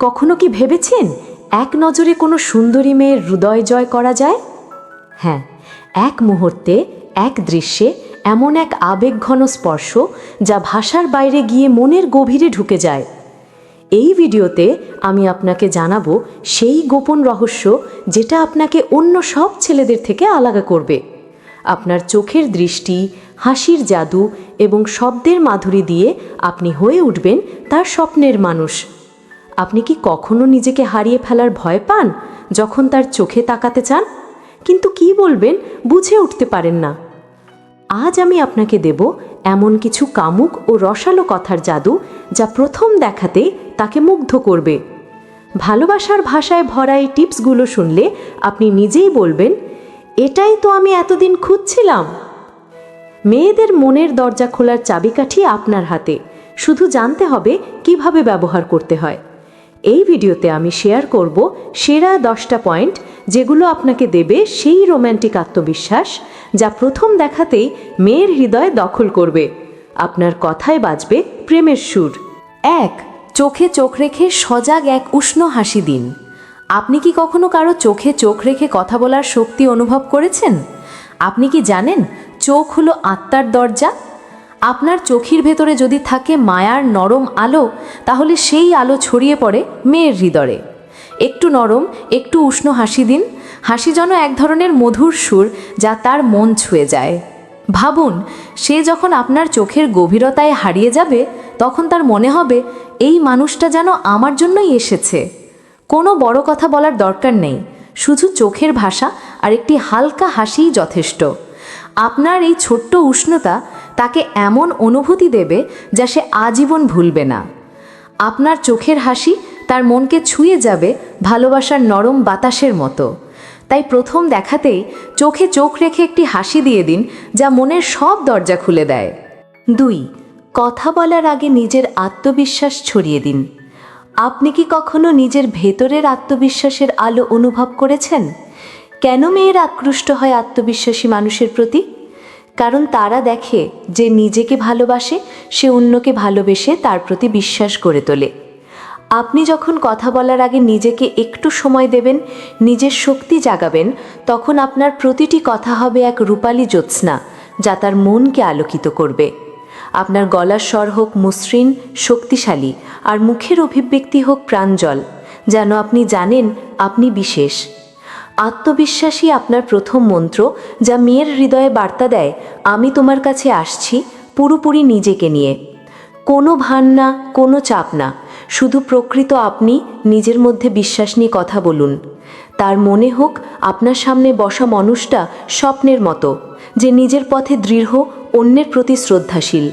কখনো কি ভেবেছেন এক নজরে কোনো সুন্দরী মেয়ের হৃদয় জয় করা যায়? হ্যাঁ এক মুহূর্তে, এক দৃশ্যে এমন এক আবেগঘন স্পর্শ যা ভাষার বাইরে গিয়ে মনের গভীরে ঢুকে যায়। এই ভিডিওতে আমি আপনাকে জানাব সেই গোপন রহস্য যেটা আপনাকে অন্য সব ছেলেদের থেকে আলাদা করবে। আপনার চোখের দৃষ্টি, হাসির জাদু এবং শব্দের মাধুরী দিয়ে আপনি হয়ে উঠবেন তার স্বপ্নের মানুষ। আপনি কি কখনো নিজেকে হারিয়ে ফেলার ভয় পান যখন তার চোখে তাকাতে চান? কিন্তু কি বলবেন, বুঝে উঠতে পারেন না। আজ আমি আপনাকে দেব এমন কিছু কামুক ও রসালো কথার জাদু যা প্রথম দেখাতেই তাকে মুগ্ধ করবে। ভালোবাসার ভাষায় ভরা এই টিপসগুলো শুনলে আপনি নিজেই বলবেন, এটাই তো আমি এতদিন খুঁজছিলাম। মেয়েদের মনের দরজা খোলার চাবিকাঠি আপনার হাতে। শুধু জানতে হবে কীভাবে ব্যবহার করতে হয়। এই ভিডিওতে আমি শেয়ার করব সেরা দশটা পয়েন্ট যেগুলো আপনাকে দেবে সেই রোম্যান্টিক আত্মবিশ্বাস যা প্রথম দেখাতেই মেয়ের হৃদয় দখল করবে। আপনার কথায় বাজবে প্রেমের সুর। এক, চোখে চোখ রেখে সজাগ এক উষ্ণ হাসি দিন। আপনি কি কখনো কারও চোখে চোখ রেখে কথা বলার শক্তি অনুভব করেছেন? আপনি কি জানেন চোখ হলো আত্মার দরজা? আপনার চোখের ভেতরে যদি থাকে মায়ার নরম আলো, তাহলে সেই আলো ছড়িয়ে পড়ে মেয়ের হৃদয়ে। একটু নরম, একটু উষ্ণ হাসি দিন। হাসি যেন এক ধরনের মধুর সুর যা তার মন ছুঁয়ে যায়। ভাবুন, সে যখন আপনার চোখের গভীরতায় হারিয়ে যাবে, তখন তার মনে হবে, এই মানুষটা যেন আমার জন্যই এসেছে। কোনো বড় কথা বলার দরকার নেই। শুধু চোখের ভাষা আর একটি হালকা হাসিই যথেষ্ট। আপনার এই ছোট্ট উষ্ণতা তাকে এমন অনুভূতি দেবে যা সে আজীবন ভুলবে না। আপনার চোখের হাসি তার মনকে ছুঁয়ে যাবে ভালোবাসার নরম বাতাসের মতো। তাই প্রথম দেখাতেই চোখে চোখ রেখে একটি হাসি দিয়ে দিন যা মনের সব দরজা খুলে দেয়। দুই, কথা বলার আগে নিজের আত্মবিশ্বাস ছড়িয়ে দিন। আপনি কি কখনো নিজের ভেতরের আত্মবিশ্বাসের আলো অনুভব করেছেন? কেন মেয়ের আকৃষ্ট হয় আত্মবিশ্বাসী মানুষের প্রতি? কারণ তারা দেখে যে নিজেকে ভালোবাসে, সে অন্যকে ভালোবেসে তার প্রতি বিশ্বাস করে তোলে। আপনি যখন কথা বলার আগে নিজেকে একটু সময় দেবেন, নিজের শক্তি জাগাবেন, তখন আপনার প্রতিটি কথা হবে এক রূপালী জ্যোৎস্না, যা তার মনকে আলোকিত করবে। আপনার গলার স্বর হোক মসৃণ, শক্তিশালী, আর মুখের অভিব্যক্তি হোক প্রাঞ্জল যেন আপনি জানেন আপনি বিশেষ। আত্মবিশ্বাসী আপনার প্রথম মন্ত্র যা মেয়ের হৃদয়ে বার্তা দেয়, আমি তোমার কাছে আসছি, পুরোপুরি নিজেকে নিয়ে। কোনো ভান না, কোনো চাপ না। শুধু প্রকৃত আপনি নিজের মধ্যে বিশ্বাস নিয়ে কথা বলুন। তার মনে হোক, আপনার সামনে বসা মানুষটা স্বপ্নের মতো, যে নিজের পথে দৃঢ়, অন্যের প্রতি শ্রদ্ধাশীল।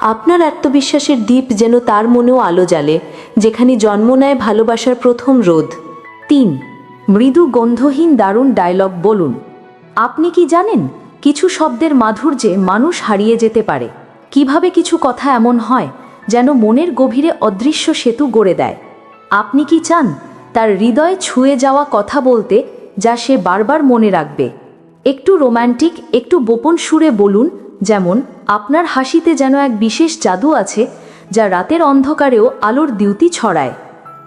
আপনার আত্মবিশ্বাসের দ্বীপ যেন তার মনেও আলো জ্বালে, যেখানে জন্ম নেয় ভালোবাসার প্রথম রোধ। তিন মৃদু গন্ধহীন দারুণ ডায়লগ বলুন। আপনি কি জানেন কিছু শব্দের মাধুর্যে মানুষ হারিয়ে যেতে পারে? কীভাবে কিছু কথা এমন হয় যেন মনের গভীরে অদৃশ্য সেতু গড়ে দেয়? আপনি কি চান তার হৃদয় ছুঁয়ে যাওয়া কথা বলতে যা সে বারবার মনে রাখবে? একটু রোম্যান্টিক একটু গোপন সুরে বলুন, যেমন, আপনার হাসিতে যেন এক বিশেষ জাদু আছে যা রাতের অন্ধকারেও আলোর দ্যুতি ছড়ায়।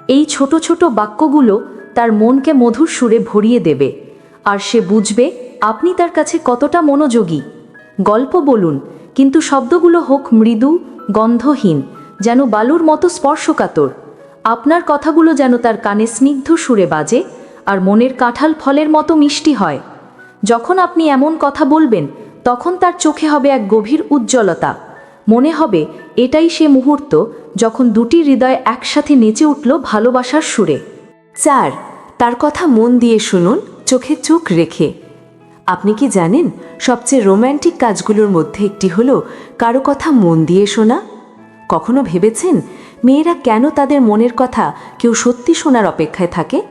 এই ছোট ছোট বাক্যগুলো তার মনকে মধুর সুরে ভরিয়ে দেবে। আর সে বুঝবে, আপনি তার কাছে কতটা মনোযোগী। গল্প বলুন, কিন্তু শব্দগুলো হোক মৃদু, গন্ধহীন, যেন বালুর মতো স্পর্শকাতর। আপনার কথাগুলো যেন তার কানে স্নিগ্ধ সুরে বাজে, আর মনের কাঁঠাল ফলের মতো মিষ্টি হয়। যখন আপনি এমন কথা বলবেন, তখন তার চোখে হবে এক গভীর উজ্জ্বলতা। মনে হবে, এটাই সে মুহূর্ত যখন দুটি হৃদয় একসাথে নেচে উঠল ভালোবাসার সুরে। চার, তার কথা মন দিয়ে শুনুন, চোখে চোখ রেখে। আপনি কি জানেন, সবচেয়ে রোম্যান্টিক কাজগুলোর মধ্যে একটি হলো কারও কথা মন দিয়ে শোনা? কখনো ভেবেছেন, মেয়েরা কেন তাদের মনের কথা কেউ সত্যি শোনার অপেক্ষায় থাকে?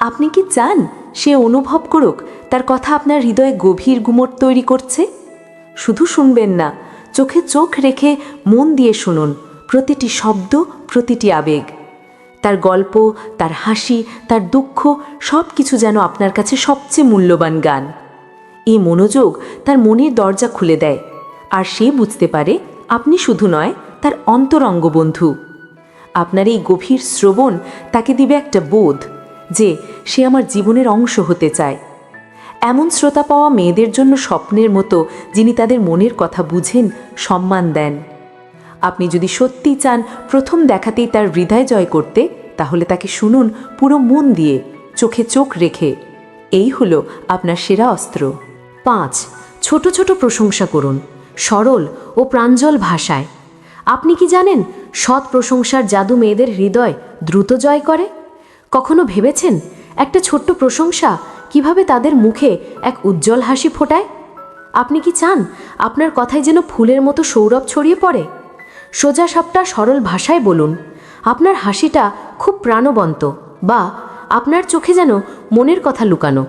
আপনি কি চান, সে অনুভব করুক, তার কথা আপনার হৃদয়ে গভীর গুমট তৈরি করছে? শুধু শুনবেন না, চোখে চোখ রেখে মন দিয়ে শুনুন, প্রতিটি শব্দ, প্রতিটি আবেগ। তার গল্প, তার হাসি, তার দুঃখ সব কিছু যেন আপনার কাছে সবচেয়ে মূল্যবান গান। এই মনোযোগ তার মনের দরজা খুলে দেয়, আর সে বুঝতে পারে আপনি শুধু নয়, তার অন্তরঙ্গ বন্ধু। আপনার এই গভীর শ্রবণ তাকে দিবে একটা বোধ যে সে আমার জীবনের অংশ হতে চায়। এমন শ্রোতা পাওয়া মেয়েদের জন্য স্বপ্নের মতো যিনি তাদের মনের কথা বুঝেন, সম্মান দেন। আপনি যদি সত্যি চান প্রথম দেখাতেই তার হৃদয় জয় করতে, তাহলে তাকে শুনুন পুরো মন দিয়ে, চোখে চোখ রেখে। এই হলো আপনার সেরা অস্ত্র। পাঁচ, ছোট ছোট প্রশংসা করুন। সরল ও প্রাঞ্জল ভাষায়। আপনি কি জানেন সৎ প্রশংসার জাদু মেয়েদের হৃদয় দ্রুত জয় করে? কখনো ভেবেছেন একটা ছোট্ট প্রশংসা কীভাবে তাদের মুখে এক উজ্জ্বল হাসি ফোটায়? আপনি কি চান আপনার কথায় যেন ফুলের মতো সৌরভ ছড়িয়ে পড়ে? সোজা সাপটা সরল ভাষায় বলুন। আপনার হাসিটা খুব প্রাণবন্ত বা আপনার চোখে যেন মনের কথা লুকানো।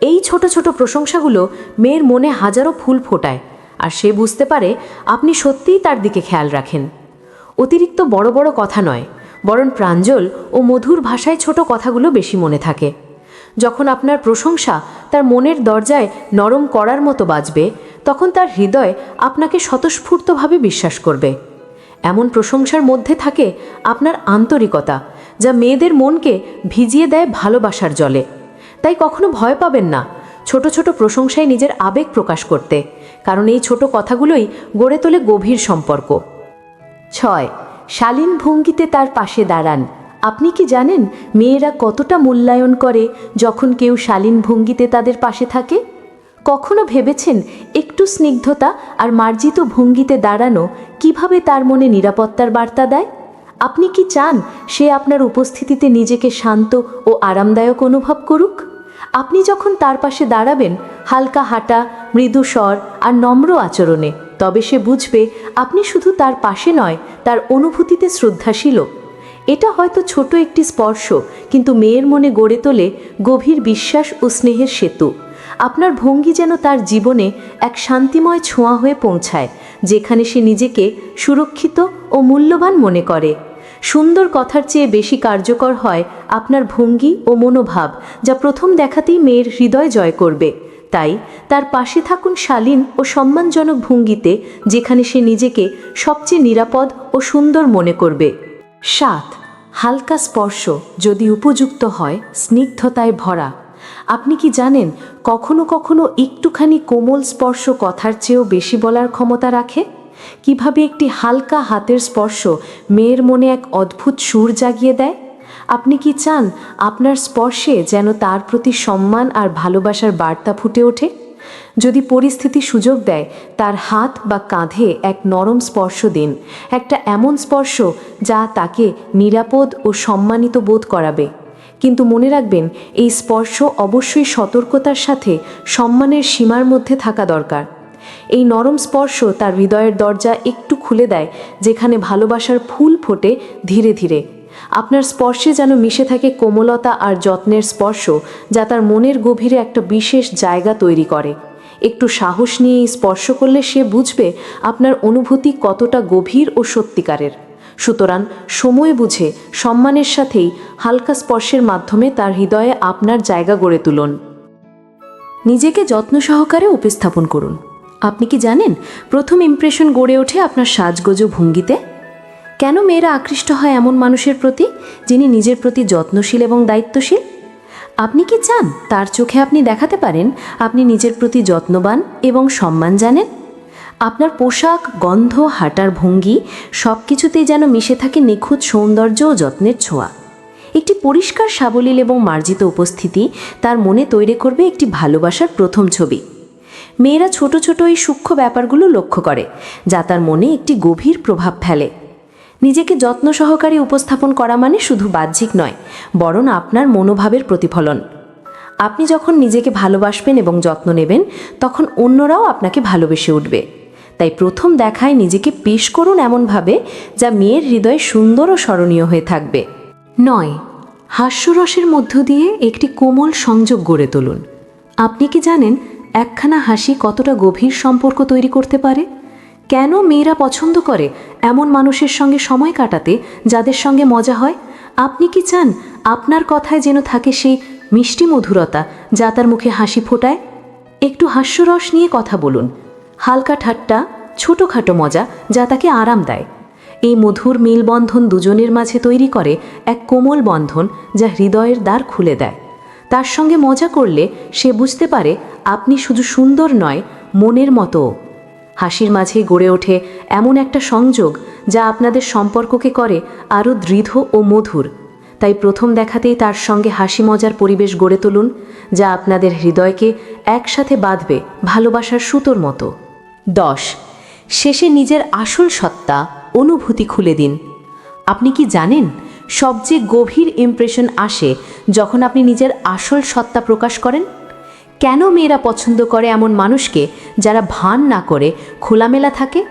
এই ছোট ছোট প্রশংসাগুলো মেয়ের মনে হাজারো ফুল ফোটায় আর সে বুঝতে পারে আপনি সত্যিই তার দিকে খেয়াল রাখেন। অতিরিক্ত বড় বড় কথা নয়, বরং প্রাঞ্জল ও মধুর ভাষায় ছোট কথাগুলো বেশি মনে থাকে। যখন আপনার প্রশংসা তার মনের দরজায় নরম করার মতো বাজবে, তখন তার হৃদয় আপনাকে স্বতঃস্ফূর্তভাবে বিশ্বাস করবে। এমন প্রশংসার মধ্যে থাকে আপনার আন্তরিকতা, যা মেয়েদের মনকে ভিজিয়ে দেয় ভালোবাসার জলে। তাই কখনো ভয় পাবেন না ছোট ছোট প্রশংসায় নিজের আবেগ প্রকাশ করতে, কারণ এই ছোট কথাগুলোই গড়ে তোলে গভীর সম্পর্ক। ছয়, শালীন ভঙ্গিতে তার পাশে দাঁড়ান। আপনি কি জানেন মেয়েরা কতটা মূল্যায়ন করে যখন কেউ শালীন ভঙ্গিতে তাদের পাশে থাকে? কখনো ভেবেছেন একটু স্নিগ্ধতা আর মার্জিত ভঙ্গিতে দাঁড়ানো কীভাবে তার মনে নিরাপত্তার বার্তা দেয়? আপনি কি চান সে আপনার উপস্থিতিতে নিজেকে শান্ত ও আরামদায়ক অনুভব করুক? আপনি যখন তার পাশে দাঁড়াবেন, হালকা হাঁটা, মৃদু স্বর আর নম্র আচরণে, তবে সে বুঝবে আপনি শুধু তার পাশে নয়, তার অনুভূতিতে শ্রদ্ধাশীল। এটা হয়তো ছোট একটি স্পর্শ, কিন্তু মেয়ের মনে গড়ে তোলে গভীর বিশ্বাস ও স্নেহের সেতু। আপনার ভঙ্গি যেন তার জীবনে এক শান্তিময় ছোঁয়া হয়ে পৌঁছায়, যেখানে সে নিজেকে সুরক্ষিত ও মূল্যবান মনে করে। সুন্দর কথার চেয়ে বেশি কার্যকর হয় আপনার ভঙ্গি ও মনোভাব, যা প্রথম দেখাতেই মেয়ের হৃদয় জয় করবে। তাই তার পাশে থাকুন শালীন ও সম্মানজনক ভঙ্গিতে, যেখানে সে নিজেকে সবচেয়ে নিরাপদ ও সুন্দর মনে করবে। সাত, হালকা স্পর্শ যদি উপযুক্ত হয়, স্নিগ্ধতায় ভরা। আপনি কি জানেন, কখনো কখনো একটুখানি কোমল স্পর্শ কথার চেয়েও বেশি বলার ক্ষমতা রাখে? কীভাবে একটি হালকা হাতের স্পর্শ মেয়ের মনে এক অদ্ভুত সুর জাগিয়ে দেয়? আপনি কি চান আপনার স্পর্শে যেন তার প্রতি সম্মান আর ভালোবাসার বার্তা ফুটে ওঠে? যদি পরিস্থিতি সুযোগ দেয়, তার হাত বা কাঁধে এক নরম স্পর্শ দিন। একটা এমন স্পর্শ যা তাকে নিরাপদ ও সম্মানিত বোধ করাবে। কিন্তু মনে রাখবেন, এই স্পর্শ অবশ্যই সতর্কতার সাথে সম্মানের সীমার মধ্যে থাকা দরকার। এই নরম স্পর্শ তার হৃদয়ের দরজা একটু খুলে দেয়, যেখানে ভালোবাসার ফুল ফোটে ধীরে ধীরে। আপনার স্পর্শে যেন মিশে থাকে কোমলতা আর যত্নের স্পর্শ, যা তার মনের গভীরে একটা বিশেষ জায়গা তৈরি করে। একটু সাহস নিয়ে স্পর্শ করলে সে বুঝবে আপনার অনুভূতি কতটা গভীর ও সত্যিকারের। সুতরাং সময় বুঝে সম্মানের সাথেই হালকা স্পর্শের মাধ্যমে তার হৃদয়ে আপনার জায়গা গড়ে তুলুন। নিজেকে যত্ন সহকারে উপস্থাপন করুন। আপনি কি জানেন প্রথম ইমপ্রেশন গড়ে ওঠে আপনার সাজগোজ ভঙ্গিতে? কেন মেয়েরা আকৃষ্ট হয় এমন মানুষের প্রতি, যিনি নিজের প্রতি যত্নশীল এবং দায়িত্বশীল? আপনি কি চান তার চোখে আপনি দেখাতে পারেন আপনি নিজের প্রতি যত্নবান এবং সম্মান জানেন? আপনার পোশাক, গন্ধ, হাঁটার ভঙ্গি সব কিছুতেই যেন মিশে থাকে নিখুঁত সৌন্দর্য ও যত্নের ছোঁয়া। একটি পরিষ্কার সাবলীল এবং মার্জিত উপস্থিতি তার মনে তৈরি করবে একটি ভালোবাসার প্রথম ছবি। মেয়েরা ছোট ছোট এই সূক্ষ্ম ব্যাপারগুলো লক্ষ্য করে, যা তার মনে একটি গভীর প্রভাব ফেলে। নিজেকে যত্ন সহকারে উপস্থাপন করা মানে শুধু বাহ্যিক নয়, বরং আপনার মনোভাবের প্রতিফলন। আপনি যখন নিজেকে ভালোবাসবেন এবং যত্ন নেবেন, তখন অন্যরাও আপনাকে ভালোবেসে উঠবে। তাই প্রথম দেখায় নিজেকে পেশ করুন এমনভাবে যা মেয়ের হৃদয়ে সুন্দর ও স্মরণীয় হয়ে থাকবে। নয়, হাস্যরসের মধ্য দিয়ে একটি কোমল সংযোগ গড়ে তুলুন। আপনি কি জানেন একখানা হাসি কতটা গভীর সম্পর্ক তৈরি করতে পারে? কেন মেয়েরা পছন্দ করে এমন মানুষের সঙ্গে সময় কাটাতে যাদের সঙ্গে মজা হয়? আপনি কি চান আপনার কথায় যেন থাকে সেই মিষ্টি মধুরতা যা তার মুখে হাসি ফোটায়? একটু হাস্যরস নিয়ে কথা বলুন। হালকা ঠাট্টা, ছোটোখাটো মজা যা তাকে আরাম দেয়। এই মধুর মিলবন্ধন দুজনের মাঝে তৈরি করে এক কোমল বন্ধন যা হৃদয়ের দ্বার খুলে দেয়। তার সঙ্গে মজা করলে সে বুঝতে পারে আপনি শুধু সুন্দর নয়, মনের মতো হাসির মাঝেই গড়ে ওঠে এমন একটা সংযোগ যা আপনাদের সম্পর্ককে করে আরও দৃঢ় ও মধুর। তাই প্রথম দেখাতেই তার সঙ্গে হাসি মজার পরিবেশ গড়ে তুলুন, যা আপনাদের হৃদয়কে একসাথে বাঁধবে ভালোবাসার সুতোর মতো। দশ। শেষে নিজের আসল সত্তা, অনুভূতি খুলে দিন। আপনি কি জানেন, সবচেয়ে গভীর ইমপ্রেশন আসে যখন আপনি নিজের আসল সত্তা প্রকাশ করেন? কেন মেয়েরা পছন্দ করে এমন মানুষকে যারা ভান না করে খোলামেলা থাকে?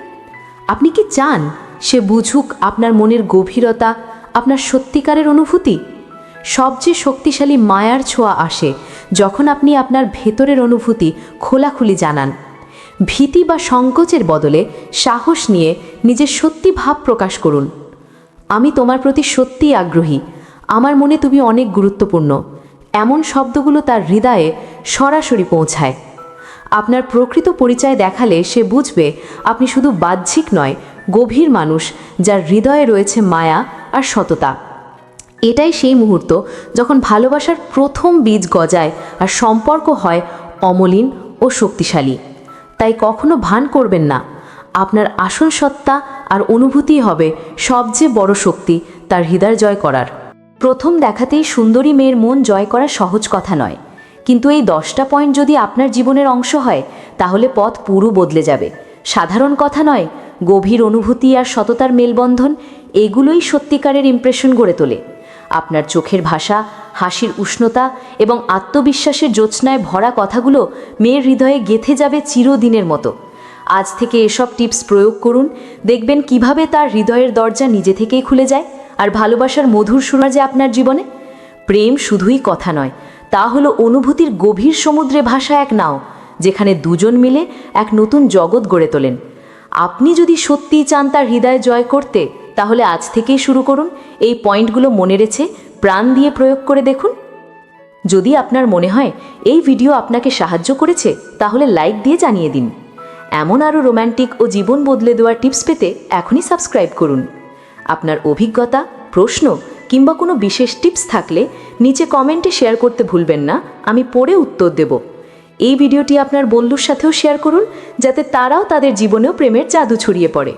আপনি কি চান সে বুঝুক আপনার মনের গভীরতা, আপনার সত্যিকারের অনুভূতি? সবচেয়ে শক্তিশালী মায়ার ছোঁয়া আসে যখন আপনি আপনার ভেতরের অনুভূতি খোলাখুলি জানান। ভীতি বা সংকোচের বদলে সাহস নিয়ে নিজের সত্যি ভাব প্রকাশ করুন। আমি তোমার প্রতি সত্যিই আগ্রহী। আমার মনে তুমি অনেক গুরুত্বপূর্ণ। এমন শব্দগুলো তার হৃদয়ে সরাসরি পৌঁছায়। আপনার প্রকৃত পরিচয় দেখালে সে বুঝবে আপনি শুধু বাহ্যিক নয়, গভীর মানুষ, যার হৃদয়ে রয়েছে মায়া আর সততা। এটাই সেই মুহূর্ত যখন ভালোবাসার প্রথম বীজ গজায় আর সম্পর্ক হয় অমলিন ও শক্তিশালী। তাই কখনো ভান করবেন না। আপনার আসল সত্তা আর অনুভূতি হবে সবচেয়ে বড় শক্তি তার হৃদয় জয় করার। প্রথম দেখাতেই সুন্দরী মেয়ের মন জয় করা সহজ কথা নয়। কিন্তু এই দশটা পয়েন্ট যদি আপনার জীবনের অংশ হয়, তাহলে পথ পুরো বদলে যাবে। সাধারণ কথা নয়, গভীর অনুভূতি আর সততার মেলবন্ধন, এগুলোই সত্যিকারের ইমপ্রেশন গড়ে তোলে। আপনার চোখের ভাষা হাসির উষ্ণতা এবং আত্মবিশ্বাসের জ্যোৎস্নায় ভরা কথাগুলো মেয়ের হৃদয়ে গেথে যাবে চিরদিনের মতো। আজ থেকে এসব টিপস প্রয়োগ করুন, দেখবেন কীভাবে তার হৃদয়ের দরজা নিজে থেকেই খুলে যায় আর ভালোবাসার মধুর শোনা যে আপনার জীবনে। প্রেম শুধুই কথা নয়, তা হলো অনুভূতির গভীর সমুদ্রে ভাষা এক নাও, যেখানে দুজন মিলে এক নতুন জগৎ গড়ে তোলেন। আপনি যদি সত্যিই চান তার হৃদয় জয় করতে, তাহলে আজ থেকেই শুরু করুন। এই পয়েন্টগুলো মনে রেছে প্রাণ দিয়ে প্রয়োগ করে দেখুন। যদি আপনার মনে হয় এই ভিডিও আপনাকে সাহায্য করেছে, তাহলে লাইক দিয়ে জানিয়ে দিন। এমন আরও রোম্যান্টিক ও জীবন বদলে দেওয়ার টিপস পেতে এখনই সাবস্ক্রাইব করুন। আপনার অভিজ্ঞতা, প্রশ্ন কিংবা কোনো বিশেষ টিপস থাকলে নিচে কমেন্টে শেয়ার করতে ভুলবেন না, আমি পড়ে উত্তর দেব। এই ভিডিওটি আপনার বন্ধুর সাথেও শেয়ার করুন, যাতে তারাও তাদের জীবনেও প্রেমের জাদু ছড়িয়ে পড়ে।